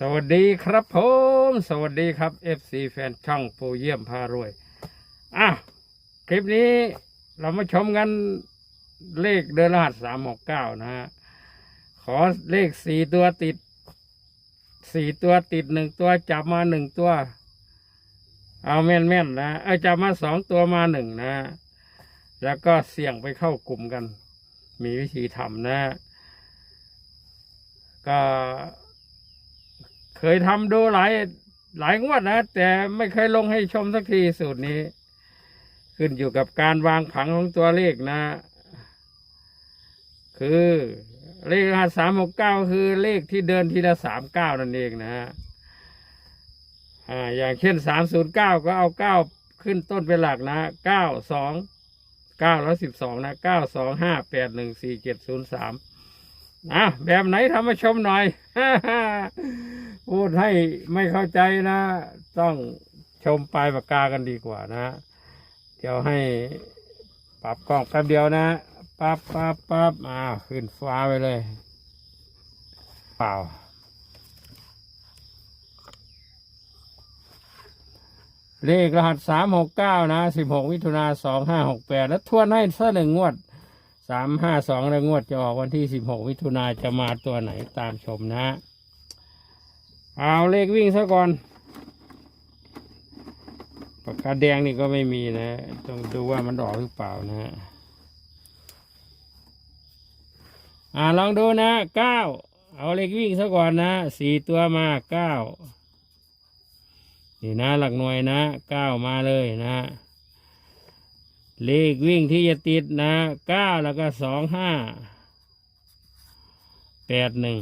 สวัสดีครับผม สวัสดีครับ FC แฟนช่องปูเยี่ยมพารวย อะ คลิปนี้เรามาชมกันเลขเดินรหัสสามหกเก้านะฮะ ขอเลขสี่ตัวติดสี่ตัวติดหนึ่งตัวจับมาหนึ่งตัว เอาแม่นๆนะเอาจับมาสองตัวมาหนึ่งนะ แล้วก็เสี่ยงไปเข้ากลุ่มกัน มีวิธีทำนะ ก็ เคยทำดูหลายหลายงวดนะ แต่ไม่เคยลงให้ชมสักทีสูตรนี้ ขึ้นอยู่กับการวางผังของตัวเลขนะ คือเลขรหัสสามหกเก้าคือเลขที่เดินทีละสามเก้านั่นเองนะฮะอ่าอย่างเช่นสามศูนย์เก้าก็เอาเก้าขึ้นต้นเป็นหลักนะเก้าสองเก้าร้อยสิบสองนะเก้าสองห้าแปดหนึ่งสี่เจ็ดศูนย์สามอะแบบไหนทำมาชมหน่อย พูดให้ไม่เข้าใจนะ ต้องชมปลายปากกากันดีกว่านะ เดี๋ยวให้ปรับกล้องแป๊บเดียวนะปั๊บปั๊บปั๊บอ้าวขึ้นฟ้าไปเลย เปล่า เลขรหัสสามหกเก้านะสิบหกมิถุนาสองห้าหกแปดแล้วทวนให้สักหนึ่งงวดสามห้าสองแล้วงวดจะออกวันที่สิบหกมิถุนาจะมาตัวไหนตามชมนะ เอาเลขวิ่งซะก่อนปากกาแดงนี่ก็ไม่มีนะ ต้องดูว่ามันออกหรือเปล่านะฮะอ่าลองดูนะเก้าเอาเลขวิ่งซะก่อนนะสี่ตัวมาเก้านี่นะหลักหน่วยนะเก้ามาเลยนะ เลขวิ่งที่จะติดนะเก้าแล้วก็สองห้าแปดหนึ่ง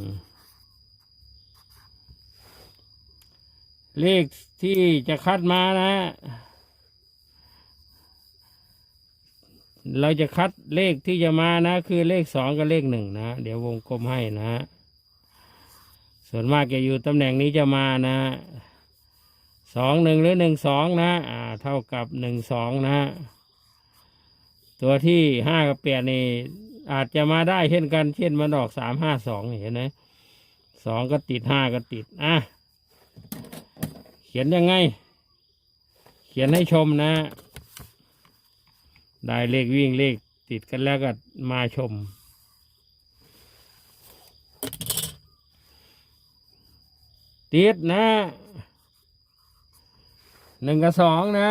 เลขที่จะคัดมานะ เราจะคัดเลขที่จะมานะ คือเลขสองกับเลขหนึ่งนะ เดี๋ยววงกลมให้นะ ส่วนมากจะอยู่ตำแหน่งนี้จะมานะสองหนึ่งหรือหนึ่งสองนะ อ่า เท่ากับหนึ่งสองนะ ตัวที่ห้ากับแปดนี่อาจจะมาได้เช่นกัน เช่นมันออกสามห้าสองเห็นไหมสองก็ติดห้าก็ติด อะ ขียนยังไง เขียนให้ชมนะ ได้เลขวิ่งเลขติดกันแล้วก็มาชม ติดนะหนึ่งกับสองนะ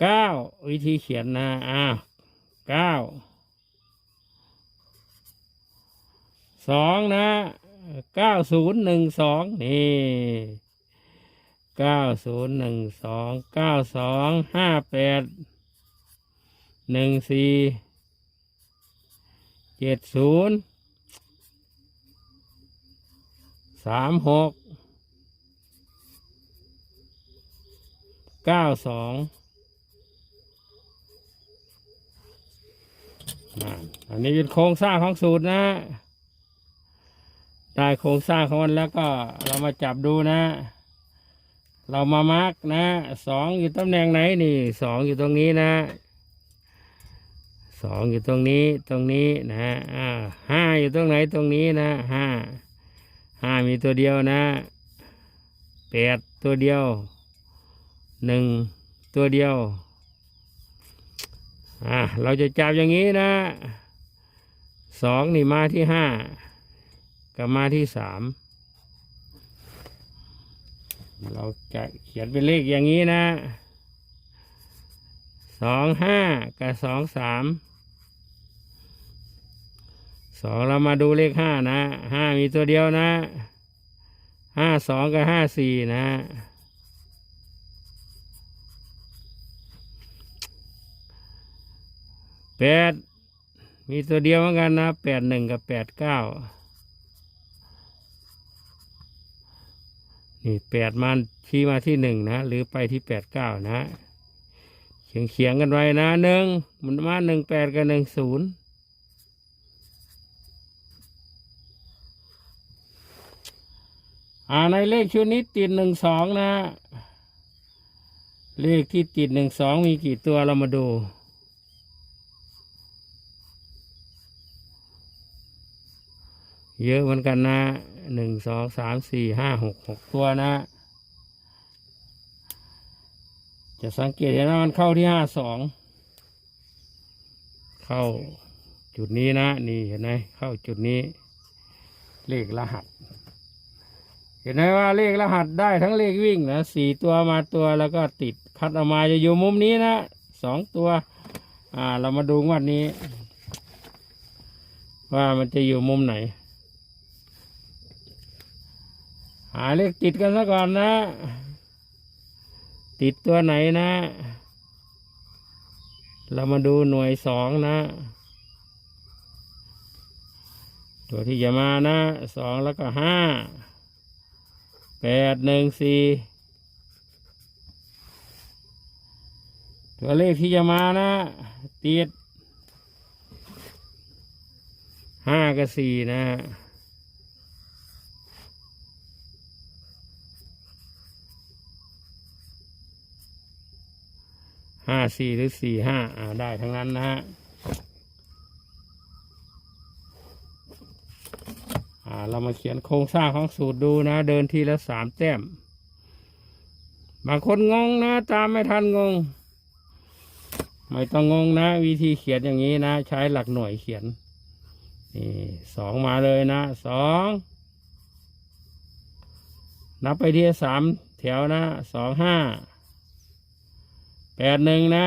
เก้าวิธีเขียนนะอ้าวเก้าสองนะ เก้าศูนย์หนึ่งสองนี่เก้าศูนย์หนึ่งสองเก้าสองห้าแปดหนึ่งสี่เจ็ดศูนย์สามหกเก้าสองอันนี้เป็นโครงสร้างของสูตรนะ ได้โครงสร้างของมันแล้วก็เรามาจับดูนะ เรามามาร์กนะสองอยู่ตำแหน่งไหนนี่สองอยู่ตรงนี้นะสองอยู่ตรงนี้ตรงนี้นะอ่าห้าอยู่ตรงไหนตรงนี้นะห้าห้ามีตัวเดียวนะแปดตัวเดียวหนึ่งตัวเดียวอ่าเราจะจับอย่างนี้นะสองนี่มาที่ห้า กับมาที่สามเราจะเขียนเป็นเลขอย่างนี้นะสองห้ากับสองสามสองเรามาดูเลขห้านะห้ามีตัวเดียวนะห้าสองกับห้าสี่นะแปดมีตัวเดียวเหมือนกันนะแปดหนึ่งกับแปดเก้า นี่แปดมันชี้มาที่หนึ่งนะ หรือไปที่แปดเก้านะเขียงเขียงกันไว้นะหนึ่งมันมาหนึ่งแปดกับหนึ่งศูนย์อ่าในเลขชุดนี้ติดหนึ่งสองนะ เลขที่ติดหนึ่งสองมีกี่ตัวเรามาดู เยอะเหมือนกันนะหนึ่งสองสามสี่ห้าหกหกตัวนะ จะสังเกตเห็นว่ามันเข้าที่ห้าสองเข้าจุดนี้นะ นี่เห็นไหมเข้าจุดนี้ เลขรหัส เห็นไหมว่าเลขรหัสได้ทั้งเลขวิ่งนะสี่ตัวมาตัวแล้วก็ติดคัดออกมาจะอยู่มุมนี้นะสองตัว อ่า เรามาดูงวันนี้ ว่ามันจะอยู่มุมไหน หาเลขติดกันซะก่อนนะ ติดตัวไหนนะ เรามาดูหน่วยสองนะ ตัวที่จะมานะสองแล้วก็ห้าแปดหนึ่งสี่ตัวเลขที่จะมานะติดห้ากับสี่นะ ห้าสี่หรือสี่ห้าอ่าได้ทั้งนั้นนะฮะอ่าเรามาเขียนโครงสร้างของสูตรดูนะ เดินทีละสามแต้ม บางคนงงนะ ตามไม่ทันงง ไม่ต้องงงนะ วิธีเขียนอย่างนี้นะ ใช้หลักหน่วยเขียนนี่สองมาเลยนะสองนับไปที่สามแถวนะสองห้า แปดหนึ่งนะ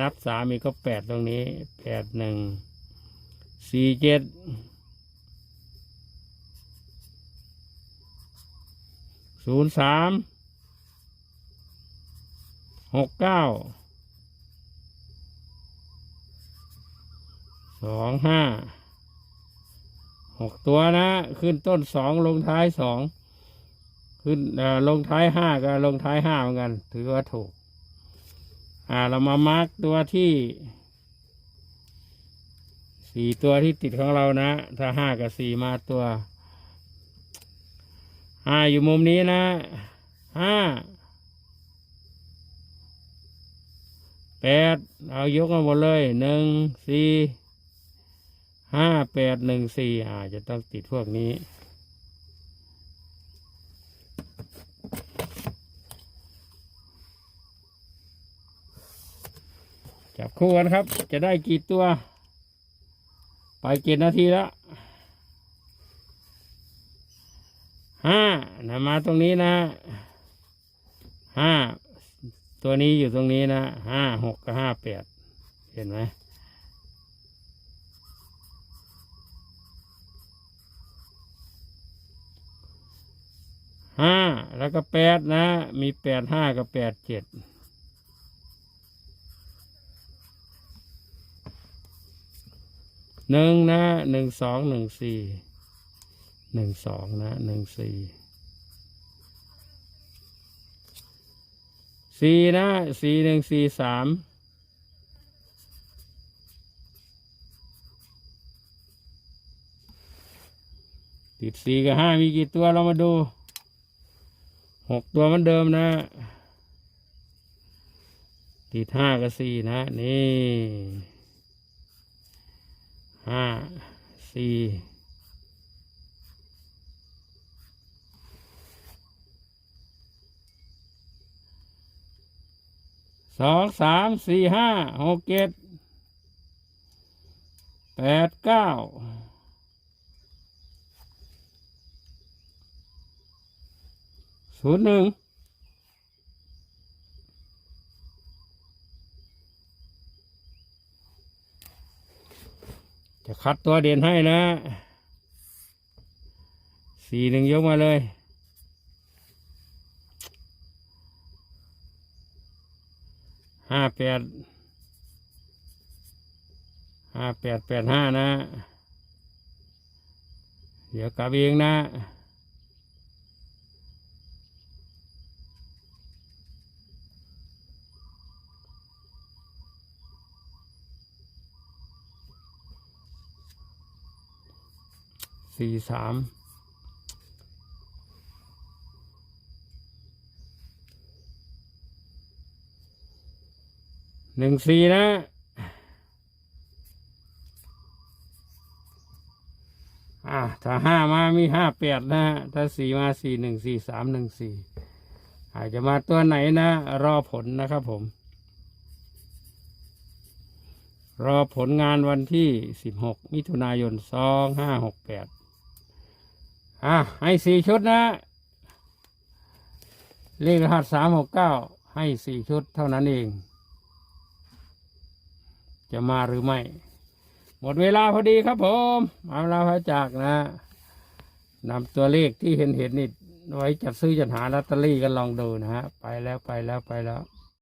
นับสามอีกก็แปดตรงนี้แปดหนึ่งสี่เจ็ดศูนย์สามหกเก้าสองห้าหกตัวนะ ขึ้นต้นสองลงท้ายสองขึ้นลงท้ายห้าก็ลงท้ายห้าเหมือนกัน ถือว่าถูก อ่าเรามามาร์กตัวที่สี่ตัวที่ติดของเรานะ ถ้าห้ากับสี่มาตัวห้าอยู่มุมนี้นะห้าแปดเอายกมาหมดเลยหนึ่งสี่ห้าแปดหนึ่งสี่อ่าจะต้องติดพวกนี้ จับคู่กันครับ จะได้กี่ตัว ไปกี่นาทีแล้วห้านะมาตรงนี้นะห้าตัวนี้อยู่ตรงนี้นะห้าหกกับห้าแปดเห็นไหมห้าแล้วก็แปดนะ มีแปดห้ากับแปดเจ็ด หนึ่งนะหนึ่งสองหนึ่งสี่หนึ่งสองนะหนึ่งสี่สี่นะสี่หนึ่งสี่สามติดสี่กับห้ามีกี่ตัวเรามาดูหกตัวเหมือนเดิมนะ ติดห้ากับสี่นะ นี่ ห้าสี่สองสามสี่ห้าหกเจ็ดแปดเก้าศูนย์หนึ่ง จะคัดตัวเด่นให้นะสี่หนึ่งยกมาเลย ห้าแปด ห้าแปดแปดห้านะ เดี๋ยวกลับเองนะ สี่สามหนึ่งสี่นะอ่าอะถ้าห้ามามีห้าแปดนะฮะถ้าสี่มาสี่หนึ่งสี่สามหนึ่งสี่อาจจะมาตัวไหนนะ รอผลนะครับผม รอผลงานวันที่สิบหกมิถุนายนสองห้าหกแปด อะให้สี่ชุดนะ เลขรหัสสามหกเก้าให้สี่ชุดเท่านั้นเอง จะมาหรือไม่ หมดเวลาพอดีครับผมเอาลาพระจากนะนำตัวเลขที่เห็นเห็นนี่ไว้จัดซื้อจัดหาลอตเตอรี่กันลองดูนะฮะ ไปแล้วไปแล้วไปแล้ว